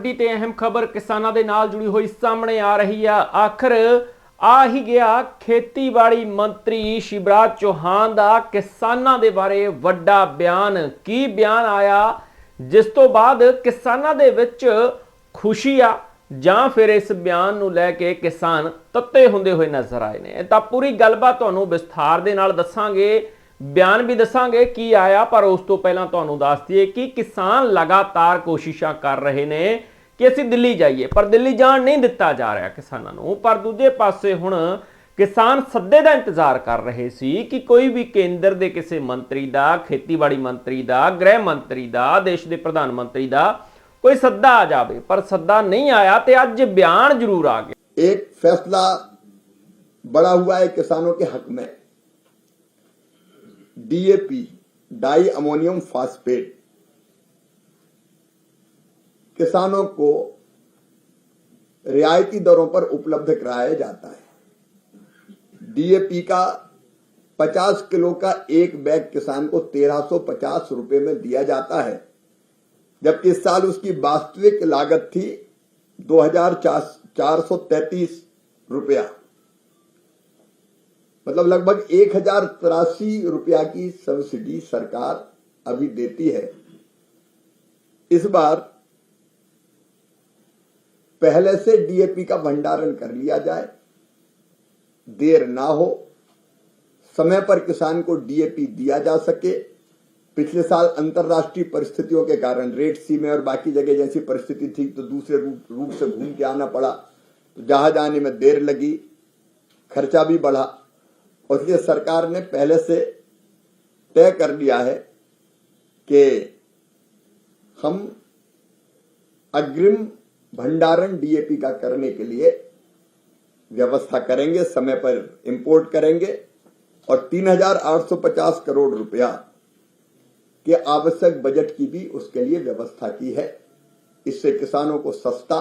ਵੱਡੀ ਤੇ ਅਹਿਮ ਖਬਰ ਕਿਸਾਨਾਂ ਦੇ ਨਾਲ ਜੁੜੀ ਹੋਈ ਸਾਹਮਣੇ ਆ ਰਹੀ ਆ। ਆਖਰ ਆ ਹੀ ਗਿਆ ਖੇਤੀਬਾੜੀ ਮੰਤਰੀ ਸ਼ਿਵਰਾਜ ਚੌਹਾਨ ਦਾ ਕਿਸਾਨਾਂ ਦੇ ਬਾਰੇ ਵੱਡਾ ਬਿਆਨ। ਕੀ ਬਿਆਨ ਆਇਆ? ਜਿਸ ਤੋਂ ਬਾਅਦ ਕਿਸਾਨਾਂ ਦੇ ਵਿੱਚ ਖੁਸ਼ੀ ਆ ਜਾਂ ਫਿਰ ਇਸ ਬਿਆਨ ਨੂੰ ਲੈ ਕੇ ਕਿਸਾਨ ਤੱਤੇ ਹੁੰਦੇ ਹੋਏ ਨਜ਼ਰ ਆਏ ਨੇ। ਤਾਂ ਪੂਰੀ ਗੱਲਬਾਤ ਤੁਹਾਨੂੰ ਵਿਸਥਾਰ ਦੇ ਨਾਲ ਦੱਸਾਂਗੇ। ਬਿਆਨ ਵੀ ਦੱਸਾਂਗੇ ਕੀ ਆਇਆ ਪਰ ਉਸ ਤੋਂ ਪਹਿਲਾਂ ਤੁਹਾਨੂੰ ਦੱਸ ਦਈਏ ਕਿ ਕਿਸਾਨ ਲਗਾਤਾਰ ਕੋਸ਼ਿਸ਼ਾਂ ਕਰ ਰਹੇ ਨੇ ਕਿ ਅਸੀਂ ਦਿੱਲੀ ਜਾਈਏ ਪਰ ਦਿੱਲੀ ਜਾਣ ਨਹੀਂ ਦਿੱਤਾ ਜਾ ਰਿਹਾ ਕਿਸਾਨਾਂ ਨੂੰ ਪਰ ਦੂਜੇ ਪਾਸੇ ਹੁਣ ਕਿਸਾਨ ਸੱਦੇ ਦਾ ਇੰਤਜ਼ਾਰ ਕਰ ਰਹੇ ਸੀ ਕਿ ਕੋਈ ਵੀ ਕੇਂਦਰ ਦੇ ਕਿਸੇ ਮੰਤਰੀ ਦਾ ਖੇਤੀਬਾੜੀ ਮੰਤਰੀ ਦਾ ਗ੍ਰਹਿ ਮੰਤਰੀ ਦਾ ਦੇਸ਼ ਦੇ ਪ੍ਰਧਾਨ ਮੰਤਰੀ ਦਾ ਕੋਈ ਸੱਦਾ ਆ ਜਾਵੇ ਪਰ ਸੱਦਾ ਨਹੀਂ ਆਇਆ ਤੇ ਅੱਜ ਬਿਆਨ ਜ਼ਰੂਰ ਆ ਗਿਆ एक फैसला बड़ा हुआ है किसानों के हक में डीएपी डाई अमोनियम फास्फेट किसानों को रियायती दरों पर उपलब्ध कराया जाता है। डीएपी का 50 किलो का एक बैग किसान को 1350 रुपए में दिया जाता है, जबकि इस साल उसकी वास्तविक लागत थी 2433 रुपया। मतलब लगभग एक हज़ार तिरासी रुपया की सब्सिडी सरकार अभी देती है। इस बार पहले से डीएपी का भंडारण कर लिया जाए, देर ना हो, समय पर किसान को डीएपी दिया जा सके। पिछले साल अंतर्राष्ट्रीय परिस्थितियों के कारण रेड सी में और बाकी जगह जैसी परिस्थिति थी तो दूसरे रूट रूट से घूम के आना पड़ा। तो जहाँ जाने में देर लगी, खर्चा भी बढ़ा। उसके सरकार ने पहले से तय कर लिया है कि हम अग्रिम भंडारण डीएपी का करने के लिए व्यवस्था करेंगे समय पर इंपोर्ट करेंगे और 3,850 करोड़ रुपया के आवश्यक बजट की भी उसके लिए व्यवस्था की है। इससे किसानों को सस्ता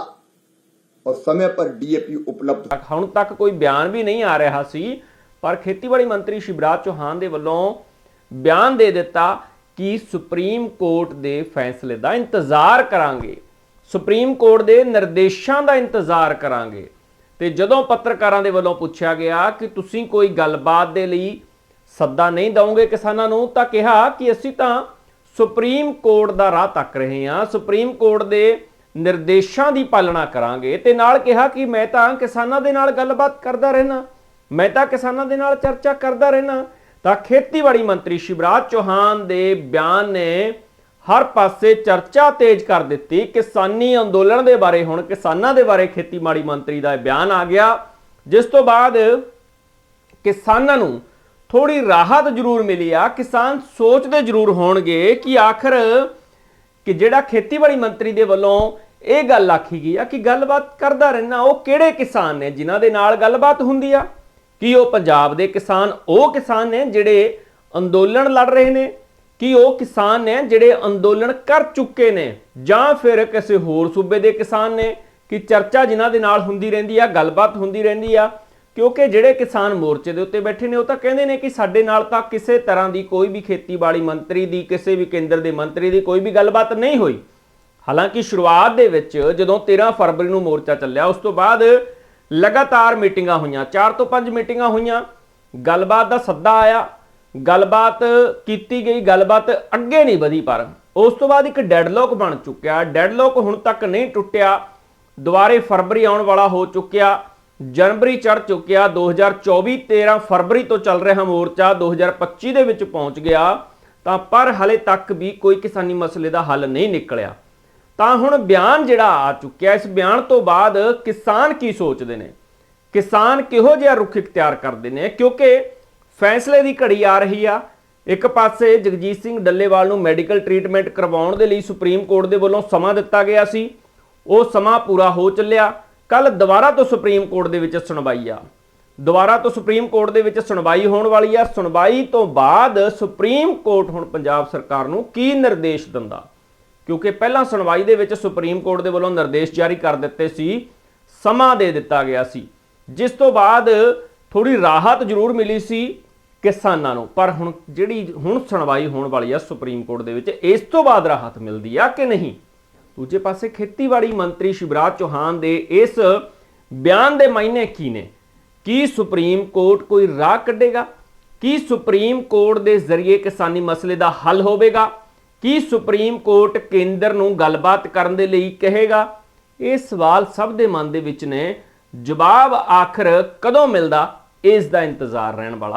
और समय पर डीएपी उपलब्ध हूँ तक कोई बयान भी नहीं आ रहा सी। ਸੀ ਪਰ ਖੇਤੀਬਾੜੀ ਮੰਤਰੀ ਸ਼ਿਵਰਾਜ ਚੌਹਾਨ ਦੇ ਵੱਲੋਂ ਬਿਆਨ ਦੇ ਦਿੱਤਾ ਕਿ ਸੁਪਰੀਮ ਕੋਰਟ ਦੇ ਫੈਸਲੇ ਦਾ ਇੰਤਜ਼ਾਰ ਕਰਾਂਗੇ। ਸੁਪਰੀਮ ਕੋਰਟ ਦੇ ਨਿਰਦੇਸ਼ਾਂ ਦਾ ਇੰਤਜ਼ਾਰ ਕਰਾਂਗੇ। ਤੇ ਜਦੋਂ ਪੱਤਰਕਾਰਾਂ ਦੇ ਵੱਲੋਂ ਪੁੱਛਿਆ ਗਿਆ ਕਿ ਤੁਸੀਂ ਕੋਈ ਗੱਲਬਾਤ ਦੇ ਲਈ ਸੱਦਾ ਨਹੀਂ ਦਵੋਗੇ ਕਿਸਾਨਾਂ ਨੂੰ, ਤਾਂ ਕਿਹਾ ਕਿ ਅਸੀਂ ਤਾਂ ਸੁਪਰੀਮ ਕੋਰਟ ਦਾ ਰਾਹ ਤੱਕ ਰਹੇ ਹਾਂ। ਸੁਪਰੀਮ ਕੋਰਟ ਦੇ ਨਿਰਦੇਸ਼ਾਂ ਦੀ ਪਾਲਣਾ ਕਰਾਂਗੇ। ਤੇ ਨਾਲ ਕਿਹਾ ਕਿ ਮੈਂ ਤਾਂ ਕਿਸਾਨਾਂ ਦੇ ਨਾਲ ਗੱਲਬਾਤ ਕਰਦਾ ਰਹਿਣਾ ਮੈਂ ਤਾਂ ਕਿਸਾਨਾਂ ਦੇ ਨਾਲ ਚਰਚਾ ਕਰਦਾ ਰਹਿਣਾ ਤਾਂ ਖੇਤੀਬਾੜੀ ਮੰਤਰੀ ਸ਼ਿਵਰਾਜ ਚੌਹਾਨ ਦੇ ਬਿਆਨ ਨੇ ਹਰ ਪਾਸੇ ਚਰਚਾ ਤੇਜ਼ ਕਰ ਦਿੱਤੀ। ਕਿਸਾਨੀ ਅੰਦੋਲਨ ਦੇ ਬਾਰੇ ਹੁਣ, ਕਿਸਾਨਾਂ ਦੇ ਬਾਰੇ ਖੇਤੀਬਾੜੀ ਮੰਤਰੀ ਦਾ ਬਿਆਨ ਆ ਗਿਆ। ਜਿਸ ਤੋਂ ਬਾਅਦ ਕਿਸਾਨਾਂ ਨੂੰ ਥੋੜੀ ਰਾਹਤ ਜ਼ਰੂਰ ਮਿਲੀ ਆ। ਕਿਸਾਨ ਸੋਚਦੇ ਜ਼ਰੂਰ ਹੋਣਗੇ ਕਿ ਆਖਰ ਕਿ ਜਿਹੜਾ ਖੇਤੀਬਾੜੀ ਮੰਤਰੀ ਦੇ ਵੱਲੋਂ ਇਹ ਗੱਲ ਆਖੀ ਗਈ ਆ ਕਿ ਗੱਲਬਾਤ ਕਰਦਾ ਰਹਿਣਾ ਉਹ ਕਿਹੜੇ ਕਿਸਾਨ ਨੇ ਜਿਨ੍ਹਾਂ ਦੇ ਨਾਲ ਗੱਲਬਾਤ ਹੁੰਦੀ ਆ? ਕੀ ਉਹ ਪੰਜਾਬ ਦੇ ਕਿਸਾਨ, ਉਹ ਕਿਸਾਨ ਨੇ ਜਿਹੜੇ ਅੰਦੋਲਨ ਲੜ ਰਹੇ ਨੇ? ਕੀ ਉਹ ਕਿਸਾਨ ਨੇ ਜਿਹੜੇ ਅੰਦੋਲਨ ਕਰ ਚੁੱਕੇ ਨੇ? ਜਾਂ ਫਿਰ ਕਿਸੇ ਹੋਰ ਸੂਬੇ ਦੇ ਕਿਸਾਨ ਨੇ? ਕਿ ਚਰਚਾ ਜਿਨ੍ਹਾਂ ਦੇ ਨਾਲ ਹੁੰਦੀ ਰਹਿੰਦੀ ਆ, ਗੱਲਬਾਤ ਹੁੰਦੀ ਰਹਿੰਦੀ ਆ? ਕਿਉਂਕਿ ਜਿਹੜੇ ਕਿਸਾਨ ਮੋਰਚੇ ਦੇ ਉੱਤੇ ਬੈਠੇ ਨੇ, ਉਹ ਤਾਂ ਕਹਿੰਦੇ ਨੇ ਕਿ ਸਾਡੇ ਨਾਲ ਤਾਂ ਕਿਸੇ ਤਰ੍ਹਾਂ ਦੀ ਕੋਈ ਵੀ ਖੇਤੀਬਾੜੀ ਮੰਤਰੀ ਦੀ, ਕਿਸੇ ਵੀ ਕੇਂਦਰ ਦੇ ਮੰਤਰੀ ਦੀ ਕੋਈ ਵੀ ਗੱਲਬਾਤ ਨਹੀਂ ਹੋਈ। ਹਾਲਾਂਕਿ ਸ਼ੁਰੂਆਤ ਦੇ ਵਿੱਚ ਜਦੋਂ 13 ਫਰਵਰੀ ਨੂੰ ਮੋਰਚਾ ਚੱਲਿਆ, ਉਸ ਤੋਂ ਬਾਅਦ ਲਗਾਤਾਰ ਮੀਟਿੰਗਾਂ ਹੋਈਆਂ 4 ਤੋਂ 5 ਮੀਟਿੰਗਾਂ ਹੋਈਆਂ। ਗੱਲਬਾਤ ਦਾ ਸੱਦਾ ਆਇਆ। ਗੱਲਬਾਤ ਕੀਤੀ ਗਈ, ਗੱਲਬਾਤ ਅੱਗੇ ਨਹੀਂ ਵਧੀ ਪਰ ਉਸ ਤੋਂ ਬਾਅਦ ਇੱਕ ਡੈਡਲੌਕ ਬਣ ਚੁੱਕਿਆ। ਡੈਡਲੌਕ ਹੁਣ ਤੱਕ ਨਹੀਂ ਟੁੱਟਿਆ। ਦੁਬਾਰੇ ਫਰਵਰੀ ਆਉਣ ਵਾਲਾ ਹੋ ਚੁੱਕਿਆ। ਜਨਵਰੀ ਚੜ ਚੁੱਕਿਆ। 2024 13 ਫਰਵਰੀ ਤੋਂ ਚੱਲ ਰਿਹਾ ਮੋਰਚਾ 2025 ਦੇ ਵਿੱਚ ਪਹੁੰਚ ਗਿਆ। ਤਾਂ ਪਰ ਹਲੇ ਤੱਕ ਵੀ ਕੋਈ ਕਿਸਾਨੀ ਮਸਲੇ ਦਾ ਹੱਲ ਨਹੀਂ ਨਿਕਲਿਆ। ਤਾਂ ਹੁਣ ਬਿਆਨ ਜਿਹੜਾ ਆ ਚੁੱਕਿਆ, ਇਸ ਬਿਆਨ ਤੋਂ ਬਾਅਦ ਕਿਸਾਨ ਕੀ ਸੋਚਦੇ ਨੇ? ਕਿਸਾਨ ਕਿਹੋ ਜਿਹਾ ਰੁਖ ਇਖਤਿਆਰ ਕਰਦੇ ਨੇ? ਕਿਉਂਕਿ ਫੈਸਲੇ ਦੀ ਘੜੀ ਆ ਰਹੀ ਆ। ਇੱਕ ਪਾਸੇ ਜਗਜੀਤ ਸਿੰਘ ਡੱਲੇਵਾਲ ਨੂੰ ਮੈਡੀਕਲ ਟ੍ਰੀਟਮੈਂਟ ਕਰਵਾਉਣ ਦੇ ਲਈ ਸੁਪਰੀਮ ਕੋਰਟ ਦੇ ਵੱਲੋਂ ਸਮਾਂ ਦਿੱਤਾ ਗਿਆ ਸੀ। ਉਹ ਸਮਾਂ ਪੂਰਾ ਹੋ ਚੱਲਿਆ। ਕੱਲ ਦੁਬਾਰਾ ਤੋਂ ਸੁਪਰੀਮ ਕੋਰਟ ਦੇ ਵਿੱਚ ਸੁਣਵਾਈ ਆ। ਦੁਬਾਰਾ ਤੋਂ ਸੁਪਰੀਮ ਕੋਰਟ ਦੇ ਵਿੱਚ ਸੁਣਵਾਈ ਹੋਣ ਵਾਲੀ ਆ। ਸੁਣਵਾਈ ਤੋਂ ਬਾਅਦ ਸੁਪਰੀਮ ਕੋਰਟ ਹੁਣ ਪੰਜਾਬ ਸਰਕਾਰ ਨੂੰ ਕੀ ਨਿਰਦੇਸ਼ ਦਿੰਦਾ? ਕਿਉਂਕਿ ਪਹਿਲਾਂ ਸੁਣਵਾਈ ਦੇ ਵਿੱਚ ਸੁਪਰੀਮ ਕੋਰਟ ਦੇ ਵੱਲੋਂ ਨਿਰਦੇਸ਼ ਜਾਰੀ ਕਰ ਦਿੱਤੇ ਸੀ, ਸਮਾਂ ਦੇ ਦਿੱਤਾ ਗਿਆ ਸੀ। ਜਿਸ ਤੋਂ ਬਾਅਦ ਥੋੜੀ ਰਾਹਤ ਜ਼ਰੂਰ ਮਿਲੀ ਸੀ ਕਿਸਾਨਾਂ ਨੂੰ, ਪਰ ਹੁਣ ਜਿਹੜੀ ਹੁਣ ਸੁਣਵਾਈ ਹੋਣ ਵਾਲੀ ਆ ਸੁਪਰੀਮ ਕੋਰਟ ਦੇ ਵਿੱਚ, ਇਸ ਤੋਂ ਬਾਅਦ ਰਾਹਤ ਮਿਲਦੀ ਆ ਕਿ ਨਹੀਂ? ਦੂਜੇ ਪਾਸੇ ਖੇਤੀਬਾੜੀ ਮੰਤਰੀ ਸ਼ਿਵਰਾਜ ਚੌਹਾਨ ਦੇ ਇਸ ਬਿਆਨ ਦੇ ਮਾਇਨੇ ਕੀ ਨੇ? ਕੀ ਸੁਪਰੀਮ ਕੋਰਟ ਕੋਈ ਰਾਹ ਕੱਢੇਗਾ? ਕੀ ਸੁਪਰੀਮ ਕੋਰਟ ਦੇ ਜ਼ਰੀਏ ਕਿਸਾਨੀ ਮਸਲੇ ਦਾ ਹੱਲ ਹੋਵੇਗਾ? ਕੀ ਸੁਪਰੀਮ ਕੋਰਟ ਕੇਂਦਰ ਨੂੰ ਗੱਲਬਾਤ ਕਰਨ ਦੇ ਲਈ ਕਹੇਗਾ? ਇਹ ਸਵਾਲ ਸਭ ਦੇ ਮਨ ਦੇ ਵਿੱਚ ਨੇ। ਜਵਾਬ ਆਖਰ ਕਦੋਂ ਮਿਲਦਾ? ਇਸ ਦਾ ਇੰਤਜ਼ਾਰ ਰਹਿਣ ਵਾਲਾ।